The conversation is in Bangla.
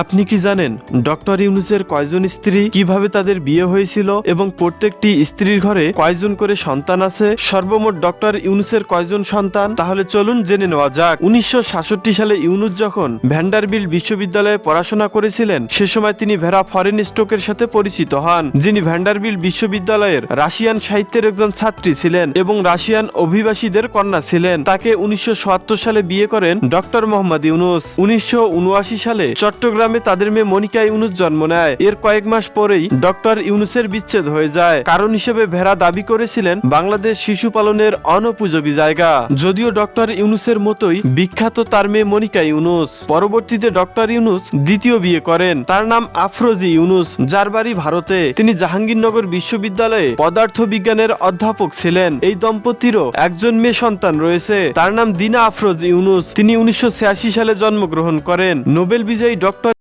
আপনি কি জানেন ডক্টর ইউনুসের কয়জন স্ত্রী কীভাবে তাদের বিয়ে হয়েছিল এবং প্রত্যেকটি স্ত্রীর ঘরে কয়জন করে সন্তান আছে? সর্বমোট ডক্টর ইউনুসের কয়জন সন্তান? তাহলে চলুন জেনে নেওয়া যাক। উনিশশো সাতষট্টি সালে ইউনুস যখন ভ্যান্ডারবিল বিশ্ববিদ্যালয়ে পড়াশোনা করেছিলেন, সে সময় তিনি ভেরা ফরেন স্টকের সাথে পরিচিত হন, যিনি ভ্যান্ডারবিল বিশ্ববিদ্যালয়ের রাশিয়ান সাহিত্যের একজন ছাত্রী ছিলেন এবং রাশিয়ান অভিবাসীদের কন্যা ছিলেন। তাকে উনিশশো সত্তর সালে বিয়ে করেন ডক্টর মোহাম্মদ ইউনুস। উনিশশো উনআশি সালে চট্টগ্রামে তাদের মেয়ে মনিকা ইউনুস জন্ম নেয়। এর কয়েক মাস পরেই ডক্টর ইউনুসের বিচ্ছেদ হয়ে যায়। কারণ হিসেবে ভেড়া দাবি করেছিলেন বাংলাদেশ শিশু পালনের অনুপযোগী জায়গা। যদিও ডক্টর ইউনুসের মতোই বিখ্যাত তার মেয়ে মনিকা ইউনুস। পরবর্তীতে ডক্টর ইউনুস দ্বিতীয় বিয়ে করেন। তার নাম আফরোজি ইউনুস, যার বাড়ি ভারতে। তিনি জাহাঙ্গীরনগর বিশ্ববিদ্যালয়ে পদার্থ বিজ্ঞানের অধ্যাপক ছিলেন। এই দম্পতিরও একজন মেয়ে সন্তান রয়েছে। তার নাম দিনা আফরোজ ইউনুস। তিনি উনিশশো ছিয়াশি সালে জন্মগ্রহণ করেন। নোবেল বিজয়ী ডক্টর